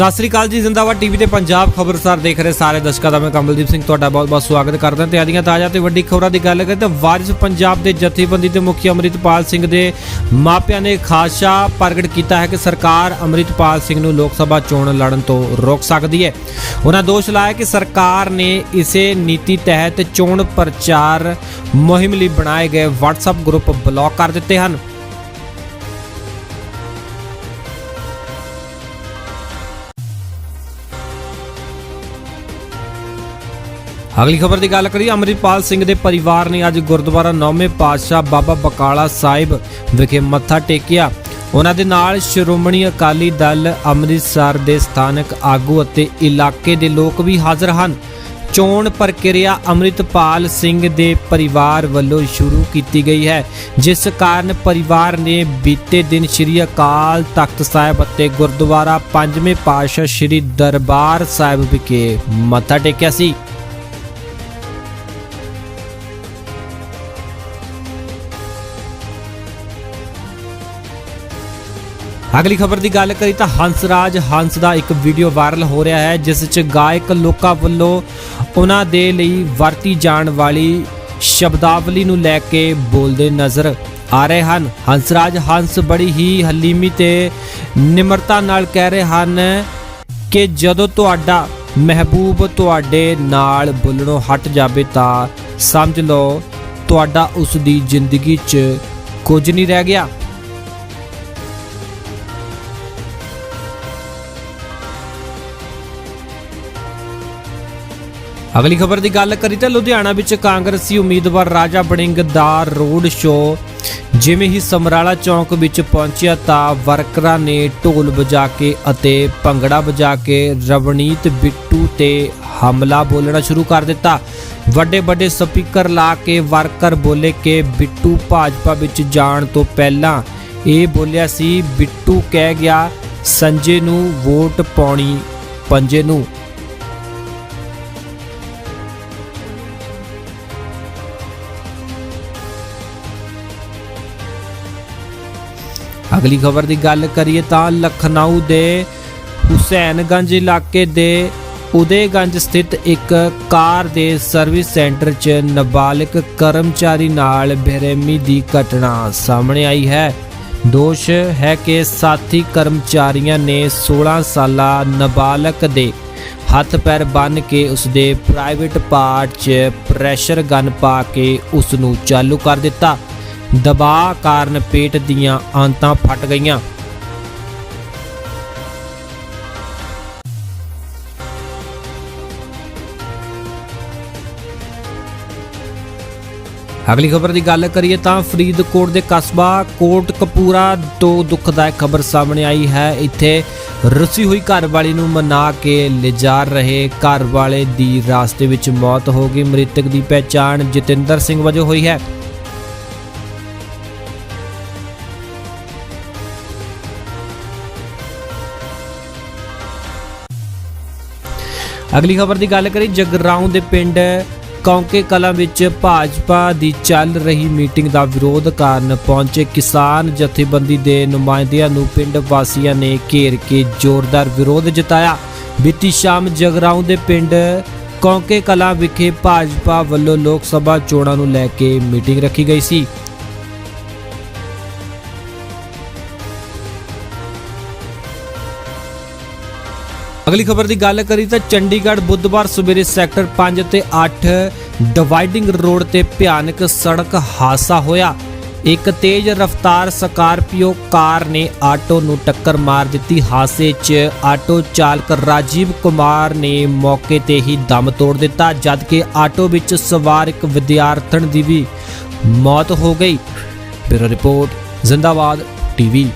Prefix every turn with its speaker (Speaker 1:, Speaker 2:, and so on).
Speaker 1: ਸਤਿ ਸ੍ਰੀ ਅਕਾਲ ਜੀ, ਜ਼ਿੰਦਾਬਾਦ ਟੀਵੀ ਤੇ ਪੰਜਾਬ ਖਬਰਸਾਰ ਦੇਖ ਰਹੇ ਸਾਰੇ ਦਰਸ਼ਕਾਂ ਦਾ ਮੈਂ ਕਮਲਦੀਪ ਸਿੰਘ ਤੁਹਾਡਾ ਬਹੁਤ-ਬਹੁਤ ਸਵਾਗਤ ਕਰਦਾ ਤੇ ਆਦੀਆਂ ਤਾਜ਼ਾ ਤੇ ਵੱਡੀ ਖਬਰਾਂ ਦੀ ਗੱਲ ਕਰੀਏ ਤਾਂ ਵਾਰਿਸ ਪੰਜਾਬ ਦੇ ਜਥੇਬੰਦੀ ਦੇ ਮੁਖੀ ਅਮਰਿਤਪਾਲ ਸਿੰਘ ਦੇ ਮਾਪਿਆਂ ਨੇ ਖਾਸ਼ਾ ਪ੍ਰਗਟ ਕੀਤਾ ਹੈ ਕਿ ਸਰਕਾਰ ਅਮਰਿਤਪਾਲ ਸਿੰਘ ਨੂੰ ਲੋਕ ਸਭਾ ਚੋਣ ਲੜਨ ਤੋਂ ਰੋਕ ਸਕਦੀ ਹੈ। ਉਹਨਾਂ ਦੋਸ਼ ਲਾਇਆ ਕਿ ਸਰਕਾਰ ਨੇ ਇਸੇ ਨੀਤੀ ਤਹਿਤ ਚੋਣ ਪ੍ਰਚਾਰ ਮੁਹਿੰਮ ਲਈ ਬਣਾਏ ਗਏ WhatsApp ਗਰੁੱਪ ਬਲੌਕ ਕਰ ਦਿੱਤੇ ਹਨ। ਅਗਲੀ ਖਬਰ ਦੀ ਗੱਲ ਕਰੀਏ, ਅਮਰਿਤਪਾਲ ਸਿੰਘ ਦੇ ਪਰਿਵਾਰ ਨੇ ਅੱਜ ਗੁਰਦੁਆਰਾ ਨੌਵੇਂ ਪਾਤਸ਼ਾਹ ਬਾਬਾ ਬਕਾਲਾ ਸਾਹਿਬ ਵਿਖੇ ਮੱਥਾ ਟੇਕਿਆ। ਉਹਨਾਂ ਦੇ ਨਾਲ ਸ਼੍ਰੋਮਣੀ ਅਕਾਲੀ ਦਲ ਅੰਮ੍ਰਿਤਸਰ ਦੇ ਸਥਾਨਕ ਆਗੂ ਅਤੇ ਇਲਾਕੇ ਦੇ ਲੋਕ ਵੀ ਹਾਜ਼ਰ ਹਨ। ਚੋਣ ਪ੍ਰਕਿਰਿਆ ਅੰਮ੍ਰਿਤਪਾਲ ਸਿੰਘ ਦੇ ਪਰਿਵਾਰ ਵੱਲੋਂ ਸ਼ੁਰੂ ਕੀਤੀ ਗਈ ਹੈ, ਜਿਸ ਕਾਰਨ ਪਰਿਵਾਰ ਨੇ ਬੀਤੇ ਦਿਨ ਸ੍ਰੀ ਅਕਾਲ ਤਖਤ ਸਾਹਿਬ ਅਤੇ ਗੁਰਦੁਆਰਾ ਪੰਜਵੇਂ ਪਾਤਸ਼ਾਹ ਸ੍ਰੀ ਦਰਬਾਰ ਸਾਹਿਬ ਵਿਖੇ ਮੱਥਾ ਟੇਕਿਆ ਸੀ। ਅਗਲੀ ਖਬਰ ਦੀ ਗੱਲ ਕਰੀ ਤਾਂ ਹੰਸਰਾਜ ਹੰਸ ਦਾ ਇੱਕ ਵੀਡੀਓ ਵਾਇਰਲ ਹੋ ਰਿਹਾ ਹੈ, ਜਿਸ 'ਚ ਗਾਇਕ ਲੋਕਾਂ ਵੱਲੋਂ ਉਹਨਾਂ ਦੇ ਲਈ ਵਰਤੀ ਜਾਣ ਵਾਲੀ ਸ਼ਬਦਾਵਲੀ ਨੂੰ ਲੈ ਕੇ ਬੋਲਦੇ ਨਜ਼ਰ ਆ ਰਹੇ ਹਨ। ਹੰਸਰਾਜ ਹੰਸ ਬੜੀ ਹੀ ਹਲੀਮੀ ਤੇ ਨਿਮਰਤਾ ਨਾਲ ਕਹਿ ਰਹੇ ਹਨ ਕਿ ਜਦੋਂ ਤੁਹਾਡਾ ਮਹਿਬੂਬ ਤੁਹਾਡੇ ਨਾਲ ਬੋਲਣੋਂ ਹਟ ਜਾਵੇ ਤਾਂ ਸਮਝ ਲਓ, ਤੁਹਾਡਾ ਉਸ ਦੀ ਜ਼ਿੰਦਗੀ 'ਚ ਕੁਝ ਨਹੀਂ ਰਹਿ ਗਿਆ। ਅਗਲੀ ਖਬਰ ਦੀ ਗੱਲ ਕਰੀ ਤਾਂ ਲੁਧਿਆਣਾ ਵਿੱਚ ਕਾਂਗਰਸੀ ਉਮੀਦਵਾਰ ਰਾਜਾ ਬੜਿੰਗ ਦਾ ਰੋਡ ਸ਼ੋਅ ਜਿਵੇਂ ਹੀ ਸਮਰਾਲਾ ਚੌਂਕ ਵਿੱਚ ਪਹੁੰਚਿਆ ਤਾਂ ਵਰਕਰਾਂ ਨੇ ਢੋਲ ਵਜਾ ਕੇ ਅਤੇ ਭੰਗੜਾ ਵਜਾ ਕੇ ਰਵਨੀਤ ਬਿੱਟੂ ਤੇ ਹਮਲਾ ਬੋਲਣਾ ਸ਼ੁਰੂ ਕਰ ਦਿੱਤਾ। ਵੱਡੇ ਵੱਡੇ ਸਪੀਕਰ ਲਾ ਕੇ ਵਰਕਰ ਬੋਲੇ ਕਿ ਬਿੱਟੂ ਭਾਜਪਾ ਵਿੱਚ ਜਾਣ ਤੋਂ ਪਹਿਲਾਂ ਇਹ ਬੋਲਿਆ ਸੀ, ਬਿੱਟੂ ਕਹਿ ਗਿਆ, ਸੰਜੇ ਨੂੰ ਵੋਟ ਪਾਉਣੀ, ਪੰਜੇ ਨੂੰ। ਅਗਲੀ ਖਬਰ ਦੀ ਗੱਲ ਕਰੀਏ ਤਾਂ ਲਖਨਊ ਦੇ ਹੁਸੈਨਗੰਜ ਇਲਾਕੇ ਦੇ ਉਦੇਗੰਜ ਸਥਿਤ ਇੱਕ ਕਾਰ ਦੇ ਸਰਵਿਸ ਸੈਂਟਰ 'ਚ ਨਾਬਾਲਗ ਕਰਮਚਾਰੀ ਨਾਲ ਬੇਰਹਿਮੀ ਦੀ ਘਟਨਾ ਸਾਹਮਣੇ ਆਈ ਹੈ। ਦੋਸ਼ ਹੈ ਕਿ ਸਾਥੀ ਕਰਮਚਾਰੀਆਂ ਨੇ 16 ਸਾਲਾ ਨਾਬਾਲਗ ਦੇ ਹੱਥ ਪੈਰ ਬੰਨ ਕੇ ਉਸ ਦੇ ਪ੍ਰਾਈਵੇਟ ਪਾਰਟ 'ਚ ਪ੍ਰੈਸ਼ਰ ਗਨ ਪਾ ਕੇ ਉਸ ਨੂੰ ਚਾਲੂ ਕਰ ਦਿੱਤਾ। ਦਬਾਅ ਕਾਰਨ ਪੇਟ ਦੀਆਂ ਆਂਤਾਂ ਫਟ ਗਈਆਂ। ਅਗਲੀ ਖਬਰ ਦੀ ਗੱਲ ਕਰੀਏ ਤਾਂ ਫਰੀਦਕੋਟ ਦੇ ਕਸਬਾ ਕੋਟ ਕਪੂਰਾ ਤੋਂ ਦੁਖਦਾਇਕ ਖਬਰ ਸਾਹਮਣੇ ਆਈ ਹੈ। ਇੱਥੇ ਰੁੱਸੀ ਹੋਈ ਘਰਵਾਲੀ ਨੂੰ ਮਨਾ ਕੇ ਲਿਜਾ ਰਹੇ ਘਰਵਾਲੇ ਦੀ ਰਾਸਤੇ ਵਿੱਚ ਮੌਤ ਹੋ ਗਈ। ਮ੍ਰਿਤਕ ਦੀ ਪਹਿਚਾਣ ਜਤਿੰਦਰ ਸਿੰਘ ਵਜੋਂ ਹੋਈ ਹੈ। ਅਗਲੀ ਖਬਰ ਦੀ ਗੱਲ ਕਰੀ ਜਗਰਾਉਂ ਦੇ ਪਿੰਡ ਕੌਂਕੇ ਕਲਾਂ ਵਿੱਚ ਭਾਜਪਾ ਦੀ ਚੱਲ ਰਹੀ ਮੀਟਿੰਗ ਦਾ ਵਿਰੋਧ ਕਾਰਨ ਪਹੁੰਚੇ ਕਿਸਾਨ ਜਥੇਬੰਦੀ ਦੇ ਨੁਮਾਇੰਦਿਆਂ ਨੂੰ ਪਿੰਡ ਵਾਸੀਆਂ ਨੇ ਘੇਰ ਕੇ ਜ਼ੋਰਦਾਰ ਵਿਰੋਧ ਜਤਾਇਆ। ਬੀਤੀ ਸ਼ਾਮ ਜਗਰਾਉਂ ਦੇ ਪਿੰਡ ਕੌਂਕੇ ਕਲਾਂ ਵਿਖੇ ਭਾਜਪਾ ਵੱਲੋਂ ਲੋਕ ਸਭਾ ਚੋਣਾਂ ਨੂੰ ਲੈ ਕੇ ਮੀਟਿੰਗ ਰੱਖੀ ਗਈ ਸੀ। ਅਗਲੀ ਖਬਰ ਦੀ ਗੱਲ ਕਰੀ ਤਾਂ ਚੰਡੀਗੜ੍ਹ ਬੁੱਧਵਾਰ ਸਵੇਰੇ ਸੈਕਟਰ 5 ਤੇ 8 ਡਿਵਾਈਡਿੰਗ ਰੋਡ ਤੇ ਭਿਆਨਕ ਸੜਕ ਹਾਦਸਾ ਹੋਇਆ। ਇੱਕ ਤੇਜ਼ ਰਫ਼ਤਾਰ ਸਕਾਰਪੀਓ ਕਾਰ ਨੇ ਆਟੋ ਨੂੰ ਟੱਕਰ ਮਾਰ ਦਿੱਤੀ। ਹਾਦਸੇ 'ਚ ਆਟੋ ਚਾਲਕ ਰਾਜੀਵ ਕੁਮਾਰ ਨੇ ਮੌਕੇ ਤੇ ਹੀ ਦਮ ਤੋੜ ਦਿੱਤਾ, ਜਦਕਿ ਆਟੋ ਵਿੱਚ ਸਵਾਰ ਇੱਕ ਵਿਦਿਆਰਥਣ ਦੀ ਵੀ ਮੌਤ ਹੋ ਗਈ। Bureau report, Zindabad TV.